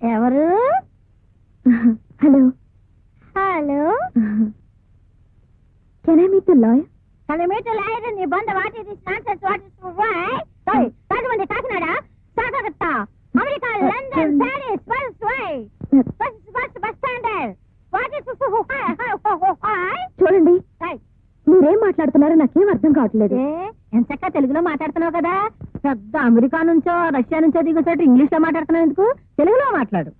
ఎవరు? Hello. Hello. Can I meet lawyer kilometer lawyer నీ బంద వాటి nonsense what why Rajahmundry Kakinada? సాగరత్తా America London Paris bus why bus bus bus standard what చూడండి. మీరేం మాట్లాడుతున్నారో నాకేం అర్థం కావట్లేదు. ఎంచక్క తెలుగులో మాట్లాడుతున్నావు కదా? పెద్ద అమెరికా నుంచో రష్యా నుంచో దిగుతాడు ఇంగ్లీష్లో మాట్లాడుతున్నావు ఎందుకు? తెలుగులో మాట్లాడు.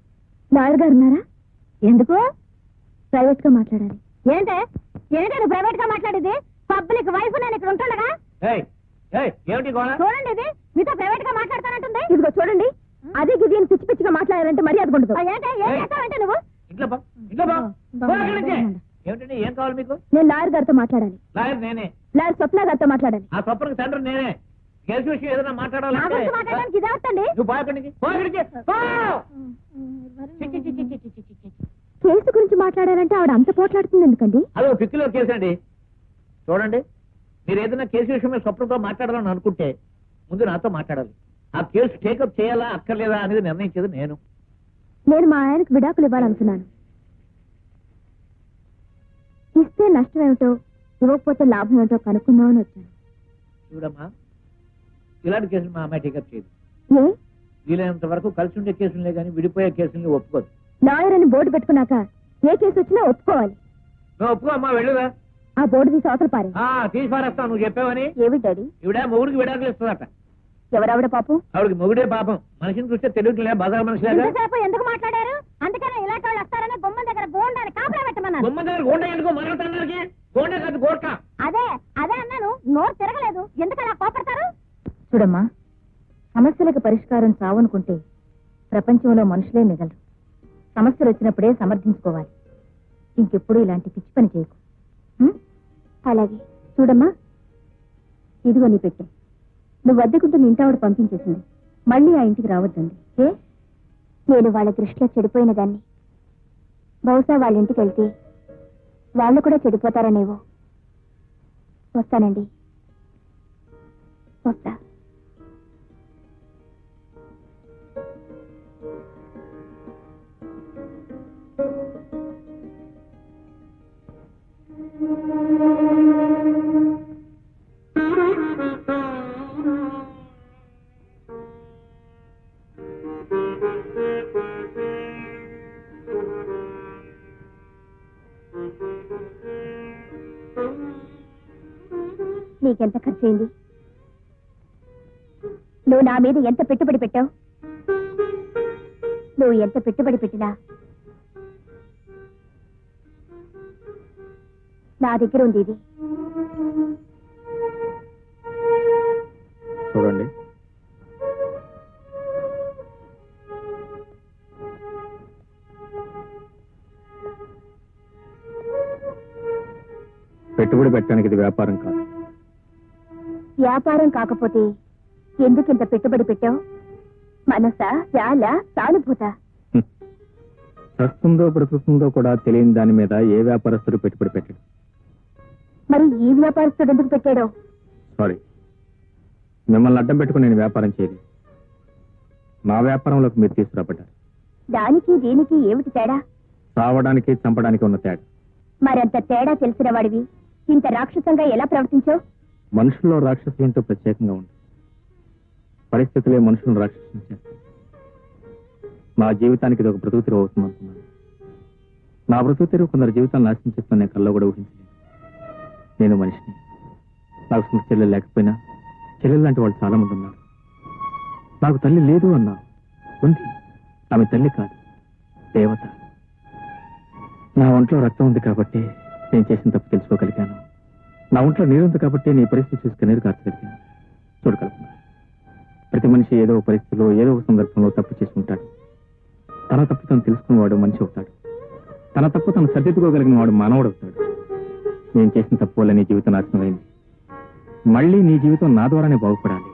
లాయర్ గారు ఉన్నారా? ఎందుకు? ప్రైవేట్గా మాట్లాడాలి. ఏంటే? ఏంటి నువ్వు ప్రైవేట్గా మాట్లాడేది? పబ్లిక్ వైఫ్ నేను ఇక్కడ ఉంటుండగా? ఏయ్ ఏయ్ ఏమిటి గోళ చూడండి ఇది. మీతో ప్రైవేట్గా మాట్లాడతానంటుంది. ఇదిగో చూడండి. అదే గిది అని పిచ్చి పిచ్చిగా మాట్లాడారంటే మర్యాద ఉండదు. నువ్వు? ఇంట్లో బా ఇంట్లో బా బా, పో అక్కడి నుంచి. బా. ఏమిటండి ఏం కావాలి మీకు? నేను లాయర్ గారితో మాట్లాడాలి. లాయర్ నేనే. లాయర్ స్వప్న గారితో మాట్లాడాలి. ఆ స్వప్నకు తండ్రి నేనే. కేసు విషయం ఏదైనా మాట్లాడాలంటే నువ్వు. కేసు గురించి మాట్లాడాలంటే ఆవిడ అంత పోట్లాడుతుంది ఎందుకండి? అదో పిక్కిలో కేసు అండి. చూడండి. మీరు ఏదైనా కేసు విషయం మీద స్వప్నంతో మాట్లాడాలని అనుకుంటే ముందు నాతో మాట్లాడాలి. ఆ కేసు టేకప్ చేయాలా అక్కర్లేదా అనేది నిర్ణయించేది నేను. నేను మా ఆయనకు విడాకులు ఇవ్వాలనుకున్నాను. ఇస్తే నష్టం ఏమిటో ఇవ్వకపోతే లాభం ఏమిటో కనుక్కుందామని వచ్చాను. చూడమ్మా ఇలాంటి కేసులు మా అమ్మాయి టేకప్ చేయదు. వీలైనంత వరకు కలిసి ఉండే కేసులే కానీ విడిపోయే కేసుల్ని ఒప్పుకోదు. లాయర్ అని బోర్డు పెట్టుకున్నాక ఏ కేసు వచ్చినా ఒప్పుకోవాలి. నువ్వు ఒప్పుకో అమ్మా వెళ్ళురా ఆ బోర్డు తీసి అవతల పారే ఆ, తీసి పారేస్తావు నువ్వు చెప్పావని? ఏమి డాడీ? ఈవిడ మొగుడికి విడాకులు ఇస్తుందట. ఎవరావిడ పాపు? ఆవిడకి మొగుడే పాపం. మనిషిని చూస్తే తెలియట్లే బజార్ మనిషిలాగా. ఎందుకు మాట్లాడారు? అందుకనే ఇలాంటి వాళ్ళు వస్తారని గుమ్మం దగ్గర గోండాన్ని కాపలా బొమ్మ దగ్గర గోండ ఎందుకో? మరొకటి గోండ కాదు గోట్క అదే అదే అన్నాను. నోరు తిరగలేదు. ఎందుకు అలా కోపడతారు? చూడమ్మా సమస్యలకు పరిష్కారం చావనుకుంటే ప్రపంచంలో మనుషులే మిగలరు. సమస్యలు వచ్చినప్పుడే సమర్థించుకోవాలి. ఇంకెప్పుడు ఇలాంటి పిచ్చి పని చేయకు? అలాగే. చూడమ్మా ఇదిగో నీ పెట్టే. నువ్వు అద్దెకుంటున్న ఇంటావిడ పంపించేసింది. మళ్ళీ ఆ ఇంటికి రావద్దండి ఏ? నేను వాళ్ళ దృష్టిలో చెడిపోయిన దాన్ని. బహుశా వాళ్ళ ఇంటికి వెళ్తే వాళ్ళు కూడా చెడిపోతారనేవో. వస్తానండి. వస్తా. నీకెంత ఖర్చయింది? నువ్వు నా మీద ఎంత పెట్టుబడి పెట్టావు? నువ్వు ఎంత పెట్టుబడి పెట్టినా? నా దగ్గర ఉంది ఇది. చూడండి. పెట్టుబడి పెట్టడానికి ఇది వ్యాపారం కాదు. వ్యాపారం కాకపోతే ఎందుకు ఇంత పెట్టుబడి పెట్టావు? మనసా చాలా సానుభూత? హ్మ్. చస్తుందో బ్రతుకుతుందో కూడా తెలియని దాని మీద ఏ వ్యాపారస్తుడు పెట్టుబడి పెట్టాడు. మరి ఈ వ్యాపారస్తుడు ఎందుకు పెట్టాడో? సారీ. మిమ్మల్ని అడ్డం పెట్టుకుని నేను వ్యాపారం చేయలేదు నా వ్యాపారంలోకి మీరు తీసుకురాబడ్డారు. దానికి దీనికి ఏమిటి తేడా? సావడానికి చంపడానికి ఉన్న తేడా. మరంత తేడా తెలిసిన వాడివి. ఇంత రాక్షసంగా ఎలా ప్రవర్తించావు? మనుషుల్లో రాక్షసులంటూ ప్రత్యేకంగా ఉంది పరిస్థితులే మనుషులను రాక్షసులు చేస్తాయి. నా జీవితానికి ఇది ఒక బ్రతుకు తెరువు అవుతుంది అనుకున్నాను నా బ్రతుకు తెరువు కొందరు జీవితాన్ని నాశనం చేస్తున్న నేను కల్లో కూడా ఊహించలేదు. నేను మనిషిని. నాకు సొంత చెల్లెలు లేకపోయినా చెల్లెలు లాంటి వాళ్ళు చాలా మంది ఉన్నారు. నాకు తల్లి లేదు అన్నా ఉంది. ఆమె తల్లి కాదు దేవత. నా ఒంట్లో రక్తం ఉంది కాబట్టి నేను చేసిన తప్పు తెలుసుకోగలిగాను. నా ఒంట్లో నీరుంది కాబట్టి నీ పరిస్థితి చూసి కన్నీరు కార్చగలిగాను చూడగలుగుతున్నా ప్రతి మనిషి ఏదో పరిస్థితిలో ఏదో ఒక సందర్భంలో తప్పు చేసి ఉంటాడు తన తప్పు తను తెలుసుకున్నవాడు మనిషి అవుతాడు. తన తప్పు తను సర్దిద్దుకోగలిగిన వాడు మానవుడు అవుతాడు. నేను చేసిన తప్పు వల్ల నీ జీవితం నాశనమైంది. మళ్ళీ నీ జీవితం నా ద్వారానే బాగుపడాలి.